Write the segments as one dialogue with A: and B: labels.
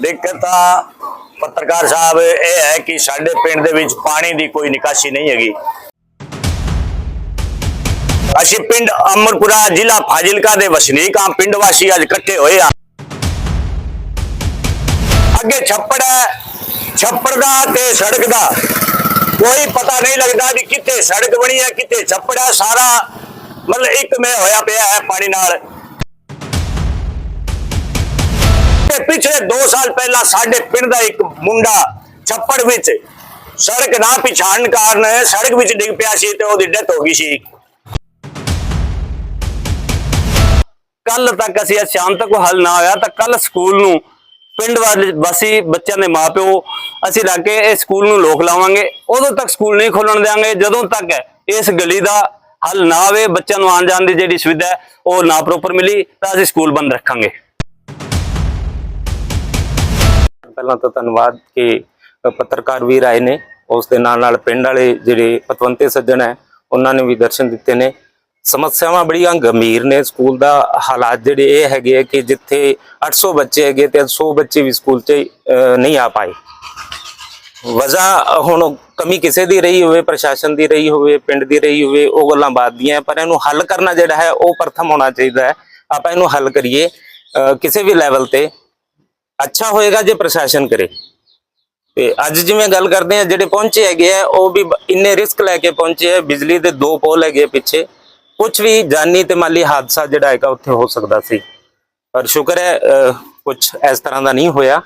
A: ਦਿੱਕਤ ਤਾਂ ਪੱਤਰਕਾਰ ਸਾਹਿਬ ਇਹ ਹੈ ਕਿ ਸਾਡੇ ਪਿੰਡ ਦੇ ਵਿੱਚ ਪਾਣੀ ਦੀ ਕੋਈ ਨਿਕਾਸੀ ਨਹੀਂ ਹੈਗੀ। ਅਸੀਂ ਪਿੰਡ ਅਮਰਪੁਰਾ ਜ਼ਿਲ੍ਹਾ ਫਾਜ਼ਿਲਕਾ ਦੇ ਵਸਨੀਕ ਹਾਂ, ਪਿੰਡ ਵਾਸੀ ਅੱਜ ਇਕੱਠੇ ਹੋਏ ਆ ਅੱਗੇ ਛੱਪੜ ਹੈ, ਛੱਪੜ ਦਾ ਤੇ ਸੜਕ ਦਾ। ਕੋਈ ਪਤਾ ਨਹੀਂ ਲੱਗਦਾ ਵੀ ਕਿੱਥੇ ਸੜਕ ਬਣੀ ਹੈ, ਕਿੱਥੇ ਛੱਪੜ ਹੈ। ਸਾਰਾ ਮਤਲਬ ਇੱਕ ਮੇ ਹੋਇਆ ਪਿਆ ਹੈ ਪਾਣੀ ਨਾਲ। ਪਿਛਲੇ 2 ਸਾਲ ਪਹਿਲਾਂ ਸਾਡੇ ਪਿੰਡ ਦਾ ਇੱਕ ਮੁੰਡਾ ਛੱਪੜ ਵਿੱਚ ਸੜਕ ਨਾ ਪਛਾਣਨ ਕਾਰਨ ਸੜਕ ਵਿੱਚ ਡਿੱਗ ਪਿਆ ਸੀ ਤੇ ਉਹਦੀ ਡੈਥ ਹੋ ਗਈ ਸੀ। ਕੱਲ ਤੱਕ ਅਸੀਂ ਸ਼ਾਮ ਤੱਕ ਕੋਈ ਹੱਲ ਨਾ ਹੋਇਆ ਤਾਂ ਕੱਲ ਸਕੂਲ ਨੂੰ ਪਿੰਡ ਵਾਲੇ ਵਾਸੀ ਬੱਚਿਆਂ ਦੇ ਮਾਪਿਓ ਅਸੀਂ ਲੱਗ ਕੇ ਇਹ ਸਕੂਲ ਨੂੰ ਲੋਕ ਲਾਵਾਂਗੇ। ਉਦੋਂ ਤੱਕ ਸਕੂਲ ਨਹੀਂ ਖੋਲਣ ਦੇਵਾਂਗੇ ਜਦੋਂ ਤੱਕ ਇਸ ਗਲੀ ਦਾ ਹੱਲ ਨਾ ਆਵੇ ਬੱਚਿਆਂ ਨੂੰ ਆਉਣ ਜਾਣ ਦੀ ਜਿਹੜੀ ਸੁਵਿਧਾ ਉਹ ਨਾ ਪ੍ਰੋਪਰ ਮਿਲੀ ਤਾਂ ਅਸੀਂ ਸਕੂਲ ਬੰਦ ਰੱਖਾਂਗੇ।
B: ਪਹਿਲਾਂ ਤਾਂ ਧੰਨਵਾਦ ਕਿ ਪੱਤਰਕਾਰ ਵੀਰ ਆਏ ਨੇ। ਉਸ ਦੇ ਨਾਲ ਨਾਲ ਪਿੰਡ ਵਾਲੇ ਜਿਹੜੇ ਪਤਵੰਤੇ ਸੱਜਣ ਹੈ ਉਹਨਾਂ ਨੇ ਵੀ ਦਰਸ਼ਨ ਦਿੱਤੇ ਨੇ। ਸਮੱਸਿਆਵਾਂ ਬੜੀਆਂ ਗੰਭੀਰ ਨੇ। ਸਕੂਲ ਦਾ ਹਾਲਾਤ ਜਿਹੜੇ ਇਹ ਹੈਗੇ ਆ ਕਿ ਜਿੱਥੇ 800 ਬੱਚੇ ਹੈਗੇ ਤੇ 100 ਬੱਚੇ ਵੀ ਸਕੂਲ 'ਚ ਨਹੀਂ ਆ ਪਾਏ। ਵਜ੍ਹਾ ਹੁਣ ਕਮੀ ਕਿਸੇ ਦੀ ਰਹੀ ਹੋਵੇ ਪ੍ਰਸ਼ਾਸਨ ਦੀ ਰਹੀ ਹੋਵੇ ਪਿੰਡ ਦੀ ਰਹੀ ਹੋਵੇ ਉਹ ਗੱਲਾਂ ਬਾਤ ਦੀਆਂ ਪਰ ਇਹਨੂੰ ਹੱਲ ਕਰਨਾ ਜਿਹੜਾ ਹੈ ਉਹ ਪ੍ਰਥਮ ਹੋਣਾ ਚਾਹੀਦਾ ਹੈ। ਆਪਾਂ ਇਹਨੂੰ ਹੱਲ ਕਰੀਏ। ਅਹ, ਕਿਸੇ ਵੀ ਲੈਵਲ ਤੇ ਅੱਛਾ ਹੋਏਗਾ ਜੇ ਪ੍ਰਸ਼ਾਸਨ ਕਰੇ। ਤੇ ਅੱਜ ਜਿਵੇਂ ਗੱਲ ਕਰਦੇ ਆ ਜਿਹੜੇ ਪਹੁੰਚੇ ਹੈਗੇ ਆ, ਉਹ ਵੀ ਇੰਨੇ ਰਿਸਕ ਲੈ ਕੇ ਪਹੁੰਚੇ ਆ, ਬਿਜਲੀ ਦੇ ਦੋ ਪੋਲ ਹੈਗੇ ਪਿੱਛੇ। ਕੁਝ ਵੀ ਜਾਨੀ ਤੇ ਮਾਲੀ ਹਾਦਸਾ ਜਿਹੜਾ ਹੈਗਾ, ਉੱਥੇ ਹੋ ਸਕਦਾ ਸੀ। ਪਰ ਸ਼ੁਕਰ ਹੈ ਕੁਝ ਇਸ ਤਰ੍ਹਾਂ ਦਾ ਨਹੀਂ ਹੋਇਆ।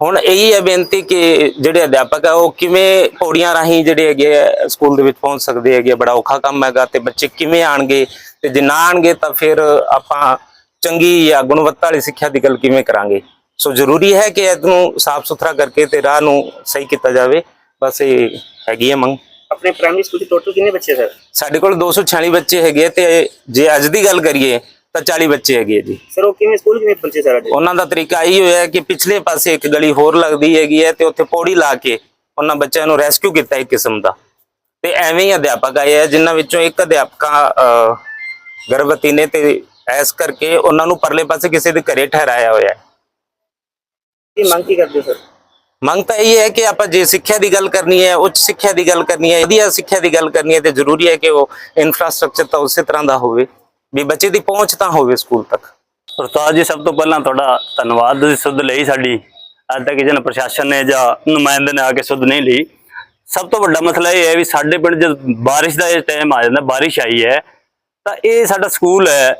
B: ਹੁਣ ਇਹੀ ਹੈ ਬੇਨਤੀ ਕਿ ਜਿਹੜੇ ਅਧਿਆਪਕ ਆ, ਉਹ ਕਿਵੇਂ ਪੌੜੀਆਂ ਰਾਹੀਂ ਜਿਹੜੇ ਹੈਗੇ ਆ, ਸਕੂਲ ਦੇ ਵਿੱਚ ਪਹੁੰਚ ਸਕਦੇ ਹੈਗੇ ਆ। ਬੜਾ ਔਖਾ ਕੰਮ ਹੈਗਾ ਤੇ ਬੱਚੇ ਕਿਵੇਂ ਆਣਗੇ? ਤੇ ਜੇ ਨਾ ਆਣਗੇ ਤਾਂ ਫਿਰ ਆਪਾਂ ਚੰਗੀ ਜਾਂ ਗੁਣਵੱਤਾ ਵਾਲੀ ਸਿੱਖਿਆ ਦੀ ਗੱਲ ਕਿਵੇਂ ਕਰਾਂਗੇ? ਸੋ ਜ਼ਰੂਰੀ ਹੈ ਕਿ ਇਹਨੂੰ ਸਾਫ਼ ਸੁਥਰਾ ਕਰਕੇ ਤੇ ਰਾਹ ਨੂੰ ਸਹੀ ਕੀਤਾ ਜਾਵੇ। ਬਸ ਇਹ ਹੈਗੀ ਹੈ ਮੰਗ।
C: ਆਪਣੇ ਪ੍ਰਾਇਮਰੀ ਸਕੂਲ ਚ ਟੋਟਲ ਕਿੰਨੇ ਬੱਚੇ ਸਰ?
B: ਸਾਡੇ ਕੋਲ 246 ਬੱਚੇ ਹੈਗੇ ਤੇ ਜੇ ਅੱਜ ਦੀ ਗੱਲ ਕਰੀਏ ਤਾਂ 40 ਬੱਚੇ ਹੈਗੇ ਜੀ।
C: ਸਰ ਉਹ ਕਿਵੇਂ ਸਕੂਲ ਕਿਵੇਂ ਪਹੁੰਚੇ ਸਰ
B: ਉਹਨਾਂ ਦਾ ਤਰੀਕਾ ਇਹੀ ਹੋਇਆ ਕਿ ਪਿਛਲੇ ਪਾਸੇ ਇੱਕ ਗਲੀ ਹੋਰ ਲੱਗਦੀ ਹੈਗੀ ਹੈ ਤੇ ਉੱਥੇ ਪੌੜੀ ਲਾ ਕੇ ਉਹਨਾਂ ਬੱਚਿਆਂ ਨੂੰ ਰੈਸਕਿਊ ਕੀਤਾ ਇੱਕ ਕਿਸਮ ਦਾ। ਤੇ ਐਵੇਂ ਹੀ ਅਧਿਆਪਕ ਆਏ ਆ ਜਿਨ੍ਹਾਂ ਵਿੱਚੋਂ ਇੱਕ ਅਧਿਆਪਕਾ ਗਰਭਵਤੀ ਨੇ ਤੇ ਐਸ ਕਰਕੇ ਉਹਨਾਂ ਨੂੰ ਪਰਲੇ ਪਾਸੇ ਕਿਸੇ ਦੇ ਘਰੇ ਠਹਿਰਾਇਆ ਹੋਇਆ ਹੈ।
C: ਕੀ ਮੰਗ ਕੀ ਕਰਦੇ ਹੋ ਸਰ?
B: ਮੰਗ ਤਾਂ ਇਹ ਹੈ ਕਿ ਆਪਾਂ ਜੇ ਸਿੱਖਿਆ ਦੀ ਗੱਲ ਕਰਨੀ ਹੈ ਉੱਚ ਸਿੱਖਿਆ ਦੀ ਗੱਲ ਕਰਨੀ ਹੈ ਵਧੀਆ ਸਿੱਖਿਆ ਦੀ ਗੱਲ ਕਰਨੀ ਹੈ ਤੇ ਜ਼ਰੂਰੀ ਹੈ ਕਿ ਉਹ ਇਨਫਰਾਸਟ੍ਰਕਚਰ ਤਾਂ ਉਸੇ ਤਰ੍ਹਾਂ ਦਾ ਹੋਵੇ ਵੀ ਬੱਚੇ ਦੀ ਪਹੁੰਚ ਤਾਂ ਹੋਵੇ ਸਕੂਲ ਤੱਕ।
A: ਉਸਤਾਦ ਜੀ ਸਭ ਤੋਂ ਪਹਿਲਾਂ ਤੁਹਾਡਾ ਧੰਨਵਾਦ ਤੁਸੀਂ ਸੁਧ ਲਈ ਸਾਡੀ। ਅੱਜ ਤੱਕ ਕਿਸੇ ਨੇ ਪ੍ਰਸ਼ਾਸਨ ਨੇ ਜਾਂ ਨੁਮਾਇੰਦੇ ਨੇ ਆ ਕੇ ਸੁਧ ਨਹੀਂ ਲਈ। ਸਭ ਤੋਂ ਵੱਡਾ ਮਸਲਾ ਇਹ ਹੈ ਵੀ ਸਾਡੇ ਪਿੰਡ ਜਦ ਬਾਰਿਸ਼ ਦਾ ਇਹ ਟਾਈਮ ਆ ਜਾਂਦਾ ਬਾਰਿਸ਼ ਆਈ ਹੈ ਤਾਂ ਇਹ ਸਾਡਾ ਸਕੂਲ ਹੈ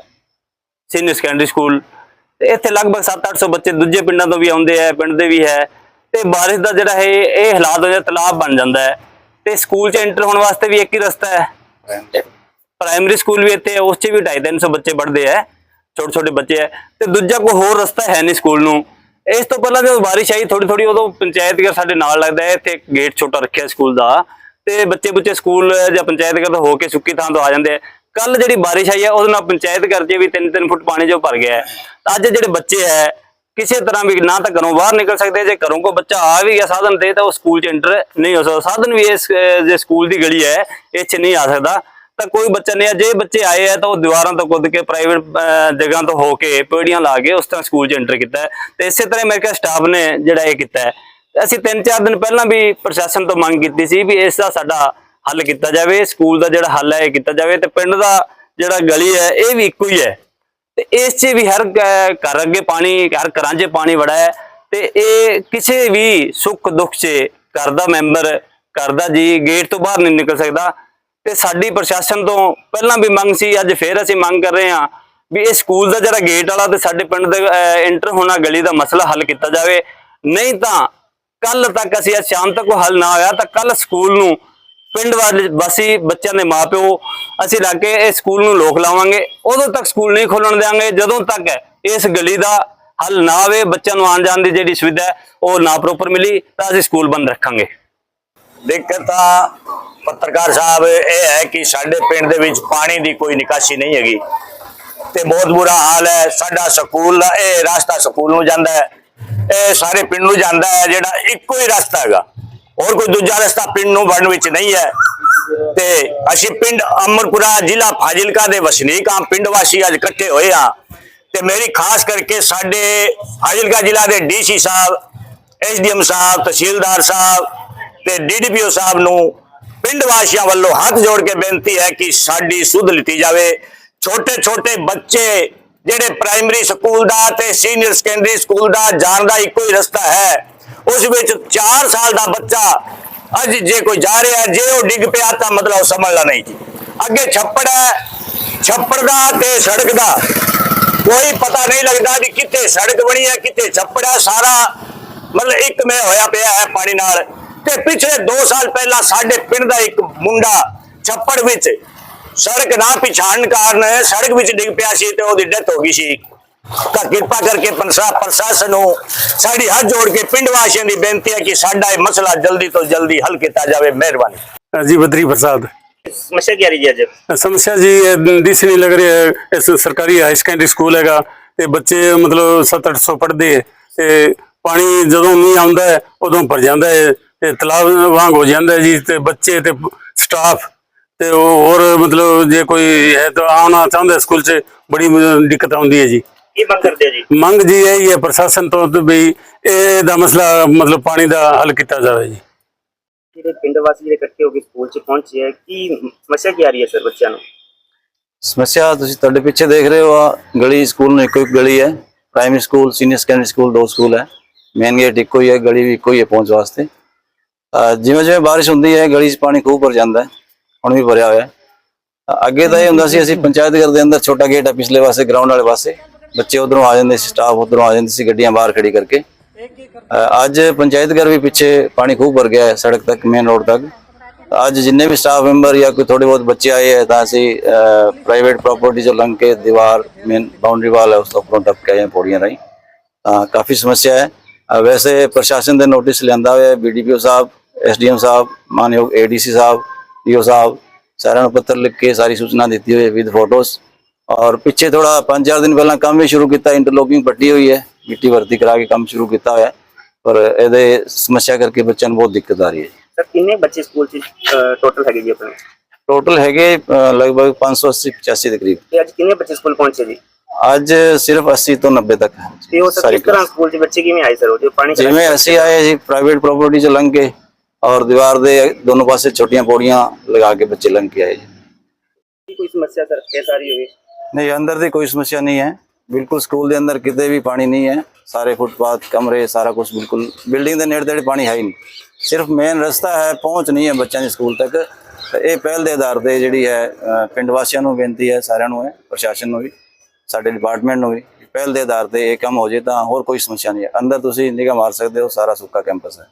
A: ਸੀਨੀਅਰ ਸੈਕੰਡਰੀ ਸਕੂਲ ਤੇ ਇੱਥੇ ਲਗਭਗ 7-800 ਬੱਚੇ ਦੂਜੇ ਪਿੰਡਾਂ ਤੋਂ ਵੀ ਆਉਂਦੇ ਆ, ਪਿੰਡ ਦੇ ਵੀ ਹੈ। ਤੇ ਬਾਰਿਸ਼ ਦਾ ਜਿਹੜਾ ਹੈ ਇਹ ਹਾਲਾਤ ਹੋ ਜਾਂਦਾ ਤਲਾਬ ਬਣ ਜਾਂਦਾ ਹੈ। ਤੇ ਸਕੂਲ 'ਚ ਐਂਟਰ ਹੋਣ ਵਾਸਤੇ ਵੀ ਇੱਕ ਹੀ ਰਸਤਾ ਹੈ। ਪ੍ਰਾਇਮਰੀ ਸਕੂਲ ਵੀ ਇੱਥੇ ਉਸ 'ਚ ਵੀ 250 ਬੱਚੇ ਪੜ੍ਹਦੇ ਆ। ਛੋਟੇ ਛੋਟੇ ਬੱਚੇ ਹੈ ਤੇ ਦੂਜਾ ਕੋਈ ਹੋਰ ਰਸਤਾ ਹੈ ਨਹੀਂ ਸਕੂਲ ਨੂੰ। ਇਸ ਤੋਂ ਪਹਿਲਾਂ ਜਦੋਂ ਬਾਰਿਸ਼ ਆਈ ਥੋੜੀ ਥੋੜੀ ਉਦੋਂ ਪੰਚਾਇਤ ਘਰ ਸਾਡੇ ਨਾਲ ਲੱਗਦਾ ਹੈ। ਇੱਥੇ ਗੇਟ ਛੋਟਾ ਰੱਖਿਆ ਸਕੂਲ ਦਾ। ਤੇ ਬੱਚੇ ਬੁੱਚੇ ਸਕੂਲ ਜਾਂ ਪੰਚਾਇਤ ਘਰ ਤੋਂ ਹੋ ਕੇ ਸੁੱਕੀ ਥਾਂ ਤੋਂ ਆ ਜਾਂਦੇ ਆ। ਕੱਲ ਜਿਹੜੀ ਬਾਰਿਸ਼ ਆਈ ਹੈ, ਉਹਦੇ ਨਾਲ ਪੰਚਾਇਤ ਘਰ ਵੀ 3-3 ਫੁੱਟ ਪਾਣੀ ਜੋ ਭਰ ਗਿਆ ਹੈ। ਅੱਜ ਜਿਹੜੇ ਬੱਚੇ ਹੈ, ਕਿਸੇ ਤਰ੍ਹਾਂ ਵੀ ਨਾ ਤਾਂ ਘਰੋਂ ਬਾਹਰ ਨਿਕਲ ਸਕਦੇ ਜੇ ਘਰੋਂ ਕੋ ਬੱਚਾ ਆ ਵੀ ਗਿਆ ਸਾਧਨ ਤੇ, ਤਾਂ ਉਹ ਸਕੂਲ 'ਚ ਐਂਟਰ ਨਹੀਂ ਹੋ ਸਕਦਾ। ਸਾਧਨ ਵੀ ਇਸ ਜੇ ਸਕੂਲ ਦੀ ਗਲੀ ਹੈ, ਇਹ 'ਚ ਨਹੀਂ ਆ ਸਕਦਾ। ਤਾਂ ਕੋਈ ਬੱਚਾ ਨਹੀਂ ਆ ਜੇ ਬੱਚੇ ਆਏ ਆ ਤਾਂ ਉਹ ਦੀਵਾਰਾਂ ਤੋਂ ਕੁੱਦ ਕੇ ਪ੍ਰਾਈਵੇਟ ਜਗ੍ਹਾ ਤੋਂ ਹੋ ਕੇ ਪੇੜੀਆਂ ਲਾ ਕੇ ਉਸ ਤਰ੍ਹਾਂ ਸਕੂਲ 'ਚ ਐਂਟਰ ਕੀਤਾ ਹੈ। ਤੇ ਇਸੇ ਤਰ੍ਹਾਂ ਮੇਰੇ ਕੋਲ ਸਟਾਫ ਨੇ ਜਿਹੜਾ ਇਹ ਕੀਤਾ ਹੈ। ਅਸੀਂ ਤਿੰਨ ਚਾਰ ਦਿਨ ਪਹਿਲਾਂ ਵੀ ਪ੍ਰਸ਼ਾਸਨ ਤੋਂ ਮੰਗ ਕੀਤੀ ਸੀ ਵੀ ਇਸ ਦਾ ਸਾਡਾ ਹੱਲ ਕੀਤਾ ਜਾਵੇ, ਸਕੂਲ ਦਾ ਜਿਹੜਾ ਹੱਲ ਹੈ ਇਹ ਕੀਤਾ ਜਾਵੇ ਤੇ ਪਿੰਡ ਦਾ ਜਿਹੜਾ ਗਲੀ ਹੈ ਇਹ ਵੀ ਇੱਕੋ ਹੀ ਹੈ। ਤੇ ਇਸ 'ਚ ਵੀ ਹਰ ਘਰ ਅੱਗੇ ਪਾਣੀ, ਹਰ ਘਰਾਂ 'ਚ ਪਾਣੀ ਵੜਾ ਹੈ ਤੇ ਇਹ ਕਿਸੇ ਵੀ ਸੁੱਖ ਦੁੱਖ 'ਚ ਘਰ ਦਾ ਮੈਂਬਰ, ਘਰ ਦਾ ਜੀ ਗੇਟ ਤੋਂ ਬਾਹਰ ਨਹੀਂ ਨਿਕਲ ਸਕਦਾ। ਤੇ ਸਾਡੀ ਪ੍ਰਸ਼ਾਸਨ ਤੋਂ ਪਹਿਲਾਂ ਵੀ ਮੰਗ ਸੀ, ਅੱਜ ਫੇਰ ਅਸੀਂ ਮੰਗ ਕਰ ਰਹੇ ਹਾਂ ਵੀ ਇਹ ਸਕੂਲ ਦਾ ਜਿਹੜਾ ਗੇਟ ਵਾਲਾ ਤੇ ਸਾਡੇ ਪਿੰਡ ਦੇ ਐਂਟਰ ਹੋਣਾ ਗਲੀ ਦਾ ਮਸਲਾ ਹੱਲ ਕੀਤਾ ਜਾਵੇ। ਨਹੀਂ ਤਾਂ ਕੱਲ ਤੱਕ ਅਸੀਂ ਅੱਜ ਸ਼ਾਮ ਤੱਕ ਉਹ ਹੱਲ ਨਾ ਹੋਇਆ ਤਾਂ ਕੱਲ ਸਕੂਲ ਨੂੰ ਪਿੰਡ ਵਾਲੇ ਵਾਸੀ ਬੱਚਿਆਂ ਦੇ ਮਾਪਿਓ ਅਸੀਂ ਲੱਗ ਕੇ ਇਹ ਸਕੂਲ ਨੂੰ ਲੋਕ ਲਾਵਾਂਗੇ। ਉਦੋਂ ਤੱਕ ਸਕੂਲ ਨਹੀਂ ਖੋਲਣ ਦੇਵਾਂਗੇ ਜਦੋਂ ਤੱਕ ਇਸ ਗਲੀ ਦਾ ਹੱਲ ਨਾ ਆਵੇ, ਬੱਚਿਆਂ ਨੂੰ ਆਉਣ ਜਾਣ ਦੀ ਜਿਹੜੀ ਸੁਵਿਧਾ ਉਹ ਨਾ ਪ੍ਰੋਪਰ ਮਿਲੀ, ਤਾਂ ਅਸੀਂ ਸਕੂਲ ਬੰਦ ਰੱਖਾਂਗੇ। ਦਿੱਕਤ ਤਾਂ ਪੱਤਰਕਾਰ ਸਾਹਿਬ, ਇਹ ਹੈ ਕਿ ਸਾਡੇ ਪਿੰਡ ਦੇ ਵਿੱਚ ਪਾਣੀ ਦੀ ਕੋਈ ਨਿਕਾਸੀ ਨਹੀਂ ਹੈਗੀ। ਤੇ ਬਹੁਤ ਬੁਰਾ ਹਾਲ ਹੈ, ਸਾਡਾ ਸਕੂਲ ਦਾ, ਇਹ ਰਸਤਾ ਸਕੂਲ ਨੂੰ ਜਾਂਦਾ ਹੈ। ਇਹ ਸਾਰੇ ਪਿੰਡ ਨੂੰ ਜਾਂਦਾ ਹੈ, ਜਿਹੜਾ ਇੱਕੋ ਹੀ ਰਸਤਾ ਹੈਗਾ। ਹੋਰ ਕੋਈ ਦੂਜਾ ਰਸਤਾ ਪਿੰਡ ਨੂੰ ਵੜਨ ਵਿੱਚ ਨਹੀਂ ਹੈ। ਤੇ ਅਸੀਂ ਪਿੰਡ ਅਮਰਪੁਰਾ ਜ਼ਿਲ੍ਹਾ ਫਾਜ਼ਿਲਕਾ ਦੇ ਵਸਨੀਕ ਹਾਂ। ਪਿੰਡ ਵਾਸੀ ਅੱਜ ਇਕੱਠੇ ਹੋਏ ਹਾਂ।
D: ਤੇ ਮੇਰੀ ਖਾਸ ਕਰਕੇ ਸਾਡੇ ਫਾਜ਼ਿਲਕਾ ਜ਼ਿਲ੍ਹਾ ਦੇ ਡੀਸੀ ਸਾਹਿਬ ਐਸਡੀਐਮ ਸਾਹਿਬ, ਤਹਿਸੀਲਦਾਰ ਸਾਹਿਬ ਤੇ ਡੀਡੀਪੀਓ ਸਾਹਿਬ ਨੂੰ ਪਿੰਡ ਵਾਸੀਆਂ ਵੱਲੋਂ ਹੱਥ ਜੋੜ ਕੇ ਬੇਨਤੀ ਹੈ ਕਿ ਸਾਡੀ ਸੁਧ ਲਿੱਤੀ ਜਾਵੇ। ਛੋਟੇ ਛੋਟੇ ਬੱਚੇ ਜਿਹੜੇ ਪ੍ਰਾਇਮਰੀ ਸਕੂਲ ਦਾ ਤੇ ਸੀਨੀਅਰ ਸੈਕੰਡਰੀ ਸਕੂਲ ਦਾ ਜਾਣ ਦਾ ਇੱਕੋ ਹੀ ਰਸਤਾ ਹੈ। ਉਸ ਵਿੱਚ 4 ਸਾਲ ਦਾ ਬੱਚਾ ਅੱਜ ਜੇ ਕੋਈ ਜਾ ਰਿਹਾ ਜੇ ਉਹ ਡਿੱਗ ਪਿਆ ਤਾਂ ਮਤਲਬ ਉਹ ਸਮਝਣਾ ਨਹੀਂ ਜੀ। ਅੱਗੇ ਛੱਪੜ ਹੈ, ਛੱਪੜ ਦਾ ਤੇ ਸੜਕ ਦਾ। ਕੋਈ ਪਤਾ ਨਹੀਂ ਲੱਗਦਾ ਵੀ ਕਿੱਥੇ ਸੜਕ ਬਣੀ ਹੈ, ਕਿੱਥੇ ਛੱਪੜ ਹੈ। ਸਾਰਾ ਮਤਲਬ ਇੱਕ ਮੈਂ ਹੋਇਆ ਪਿਆ ਹੈ ਪਾਣੀ ਨਾਲ। ਤੇ ਪਿਛਲੇ 2 ਸਾਲ ਪਹਿਲਾਂ ਸਾਡੇ ਪਿੰਡ ਦਾ ਇੱਕ ਮੁੰਡਾ ਛੱਪੜ ਵਿੱਚ ਸੜਕ ਨਾ ਪਛਾਣਨ ਕਾਰਨ ਸੜਕ ਵਿੱਚ ਡਿੱਗ ਪਿਆ ਸੀ ਤੇ ਉਹਦੀ ਡੈਥ ਹੋ ਗਈ ਸੀ। ਤਾਂ ਕਿਰਪਾ ਕਰਕੇ ਪੰਚਾਇਤ ਪ੍ਰਸ਼ਾਸਨ ਨੂੰ ਸਾਡੀ ਹੱਥ ਜੋੜ ਕੇ ਪਿੰਡ ਵਾਸੀਆਂ ਦੀ ਬੇਨਤੀ ਹੈ ਕਿ ਸਾਡਾ ਇਹ ਮਸਲਾ ਜਲਦੀ ਤੋਂ ਜਲਦੀ ਹੱਲ ਕੀਤਾ ਜਾਵੇ ਮਿਹਰਬਾਨੀ।
E: ਜੀ ਬਦਰੀ ਪ੍ਰਸਾਦ।
C: ਸਮੱਸਿਆ ਕੀ ਆ ਰਹੀ ਹੈ ਅੱਜ?
E: ਸਮੱਸਿਆ ਜੀ ਦਿਸ ਨਹੀਂ ਲੱਗ ਰਹੀ ਇਸ ਸਰਕਾਰੀ ਹਾਈ ਸੈਕੰਡਰੀ ਸਕੂਲ ਹੈਗਾ ਤੇ ਬੱਚੇ ਮਤਲਬ 7-800 ਪੜਦੇ ਤੇ ਪਾਣੀ ਜਦੋਂ ਨਹੀਂ ਆਉਂਦਾ ਉਦੋਂ ਭਰ ਜਾਂਦਾ ਹੈ ਤੇ ਤਲਾਬ ਵਾਂਗ ਹੋ ਜਾਂਦਾ ਜੀ ਤੇ ਬੱਚੇ ਤੇ ਸਟਾਫ ਤੇ ਉਹ ਹੋਰ ਮਤਲਬ ਜੇ ਕੋਈ ਹੈ ਤਾਂ ਆਉਣਾ ਚਾਹੁੰਦਾ ਸਕੂਲ 'ਚ ਬੜੀ ਦਿੱਕਤ ਆਉਂਦੀ ਹੈ ਜੀ।
C: ਕੀ ਮੰਗ ਕਰਦੇ ਹੋ ਜੀ?
E: ਮੰਗ ਜੀ ਇਹ ਹੀ ਹੈ ਪ੍ਰਸ਼ਾਸਨ ਤੋਂ ਵੀ ਇਹ ਦਾ ਮਸਲਾ ਮਤਲਬ ਪਾਣੀ ਦਾ ਹੱਲ ਕੀਤਾ ਜਾਵੇ ਜੀ।
C: ਜਿਹੜੇ ਪਿੰਡ ਵਾਸੀ ਜਿਹੜੇ ਇਕੱਠੇ ਹੋ ਕੇ ਸਕੂਲ 'ਚ ਪਹੁੰਚੇ ਹੈ ਕੀ ਸਮੱਸਿਆ ਕੀ ਆ ਰਹੀ ਹੈ ਸਰ ਬੱਚਿਆਂ ਨੂੰ?
F: ਸਮੱਸਿਆ ਤੁਸੀਂ ਤੁਹਾਡੇ ਪਿੱਛੇ ਦੇਖ ਰਹੇ ਹੋ ਆ ਗਲੀ ਸਕੂਲ ਨੂੰ ਇੱਕੋ ਇੱਕ ਗਲੀ ਹੈ। Primary school senior secondary school ਦੋ ਸਕੂਲ ਹੈ। ਮੇਨ ਗੇਟ ਇੱਕੋ ਹੀ ਹੈ ਗਲੀ ਵੀ ਇੱਕੋ ਹੀ ਹੈ ਪਹੁੰਚ ਵਾਸਤੇ। ਜਿਵੇਂ ਜਿਵੇਂ ਬਾਰਿਸ਼ ਹੁੰਦੀ ਹੈ ਗਲੀ 'ਚ ਪਾਣੀ ਖੂਬ ਭਰ ਜਾਂਦਾ ਹੈ ਹੁਣ ਵੀ ਭਰਿਆ ਹੋਇਆ ਹੈ। ਅੱਗੇ ਤਾਂ ਇਹ ਹੁੰਦਾ ਸੀ ਅਸੀਂ ਪੰਚਾਇਤ ਘਰ ਦੇ ਅੰਦਰ ਛੋਟਾ ਗੇਟ ਹੈ ਪਿਛਲੇ ਪਾਸੇ ਗਰਾਊਂਡ ਵਾਲੇ ਪਾਸੇ। ਬੱਚੇ ਉਧਰੋਂ ਆ ਜਾਂਦੇ ਸੀ ਸਟਾਫ ਉਧਰੋਂ ਆ ਜਾਂਦੀ ਸੀ ਗੱਡੀਆਂ ਬਾਹਰ ਖੜੀ ਕਰਕੇ। ਅ, ਅੱਜ ਪੰਚਾਇਤ ਘਰ ਵੀ ਪਿੱਛੇ ਪਾਣੀ ਖੂਬ ਭਰ ਗਿਆ ਹੈ ਸੜਕ ਤੱਕ ਮੇਨ ਰੋਡ ਤੱਕ। ਅੱਜ ਜਿੰਨੇ ਵੀ ਸਟਾਫ ਮੈਂਬਰ ਜਾਂ ਕੋਈ ਥੋੜੇ ਬਹੁਤ ਬੱਚੇ ਆਏ ਹੈ ਤਾਂ ਅਸੀਂ ਪ੍ਰਾਈਵੇਟ ਪ੍ਰਾਪਰਟੀ ਜੋ ਲੰਘ ਕੇ ਦੀਵਾਰ ਮੇਨ ਬਾਉਂਡਰੀ ਵਾਲ ਹੈ ਉਸ ਤੋਂ ਉੱਪਰੋਂ ਟੱਪ ਕੇ ਆਏ ਹਾਂ ਪੌੜੀਆਂ ਰਾਹੀਂ। ਤਾਂ ਕਾਫੀ ਸਮੱਸਿਆ ਹੈ। ਅ, ਵੈਸੇ ਪ੍ਰਸ਼ਾਸਨ ਦੇ ਨੋਟਿਸ ਲਿਆਂਦਾ ਹੋਇਆ ਹੈ ਬੀਡੀਪੀਓ ਸਾਹਿਬ ਐਸਡੀਐਮ ਸਾਹਿਬ ਮਾਨਯੋਗ ਏਡੀਸੀ ਸਾਹਿਬ ਡੀਓ ਸਾਹਿਬ ਸਾਰਿਆਂ ਨੂੰ ਪੱਤਰ ਲਿਖ ਕੇ ਸਾਰੀ ਸੂਚਨਾ ਦਿੱਤੀ ਹੋਈ ਹੈ ਵਿਦ ਫੋਟੋਸ ਔਰ ਪਿੱਛੇ ਥੋੜਾ 5-4 ਦਿਨ ਪਹਿਲਾਂ ਕੰਮ ਵੀ ਸ਼ੁਰੂ ਕੀਤਾ ਇੰਟਰਲੋਕਿੰਗ ਪੱਟੀ ਹੋਈ ਹੈ ਮਿੱਟੀ ਭਰਤੀ ਕਰਾ ਕੇ ਕੰਮ ਸ਼ੁਰੂ ਕੀਤਾ ਹੋਇਆ ਹੈ। ਪਰ ਇਹਦੇ ਸਮੱਸਿਆ ਕਰਕੇ ਬੱਚਿਆਂ ਨੂੰ ਬਹੁਤ ਦਿੱਕਤ ਆ ਰਹੀ ਹੈ
C: ਸਰ ਕਿੰਨੇ ਬੱਚੇ ਸਕੂਲ 'ਚ ਟੋਟਲ ਹੈਗੇ ਜੀ ਆਪਣੇ
F: ਟੋਟਲ ਹੈਗੇ ਅ, ਲਗਭਗ 580 85 ਦੇ ਕਰੀਬ
C: ਤੇ ਅੱਜ ਕਿੰਨੇ ਬੱਚੇ ਸਕੂਲ ਪਹੁੰਚੇ ਜੀ
F: ਅੱਜ ਸਿਰਫ 80 ਤੋਂ 90 ਤੱਕ ਹੈ
C: ਤੇ ਉਹ ਸਰ
F: ਸਾਰੀ
C: ਕਿਸ ਤਰ੍ਹਾਂ ਸਕੂਲ 'ਚ ਬੱਚੇ ਕਿਵੇਂ ਆਏ ਸਰ ਉਹ ਜੋ ਪਾਣੀ
F: class। ਜਿਵੇਂ ਅਸੀਂ ਆਏ ਸੀ ਪ੍ਰਾਈਵੇਟ ਪ੍ਰਾਪਰਟੀ ਚ ਲੰਘ ਕੇ ਔਰ ਦੀਵਾਰ ਦੇ ਦੋਨੋਂ ਪਾਸੇ ਛੋਟੀਆਂ ਪੌੜੀਆਂ ਲਗਾ ਕੇ ਬੱਚੇ ਲੰਘ ਕੇ ਆਏ ਜੀ
C: ਕੋਈ ਸਮੱਸਿਆ ਸਰ ਕਿਸ ਆ ਰਹੀ ਹੋਵੇ
F: ਨਹੀਂ, ਅੰਦਰ ਦੀ ਕੋਈ ਸਮੱਸਿਆ ਨਹੀਂ ਹੈ। ਬਿਲਕੁਲ ਸਕੂਲ ਦੇ ਅੰਦਰ ਕਿਤੇ ਵੀ ਪਾਣੀ ਨਹੀਂ ਹੈ। ਸਾਰੇ ਫੁੱਟਪਾਥ, ਕਮਰੇ, ਸਾਰਾ ਕੁਝ ਬਿਲਕੁਲ ਬਿਲਡਿੰਗ ਦੇ ਨੇੜੇ ਤੇੜੇ ਪਾਣੀ ਹੈ ਹੀ ਨਹੀਂ। ਸਿਰਫ ਮੇਨ ਰਸਤਾ ਹੈ, ਪਹੁੰਚ ਨਹੀਂ ਹੈ ਬੱਚਿਆਂ ਦੇ ਸਕੂਲ ਤੱਕ। ਤੇ ਇਹ ਪਹਿਲ ਦੇ ਆਧਾਰ ਤੇ ਜਿਹੜੀ ਹੈ ਪਿੰਡ ਵਾਸੀਆਂ ਨੂੰ ਬੇਨਤੀ ਹੈ, ਸਾਰਿਆਂ ਨੂੰ ਹੈ, ਪ੍ਰਸ਼ਾਸਨ ਨੂੰ ਵੀ, ਸਾਡੇ ਡਿਪਾਰਟਮੈਂਟ ਨੂੰ ਵੀ, ਪਹਿਲ ਦੇ ਆਧਾਰ ਤੇ ਇਹ ਕੰਮ ਹੋ ਜੇ ਤਾਂ ਹੋਰ ਕੋਈ ਸਮੱਸਿਆ ਨਹੀਂ ਹੈ। ਅੰਦਰ ਤੁਸੀਂ ਨਿਗਾਹ ਮਾਰ ਸਕਦੇ ਹੋ, ਸਾਰਾ ਸੁੱਕਾ ਕੈਂਪਸ ਹੈ।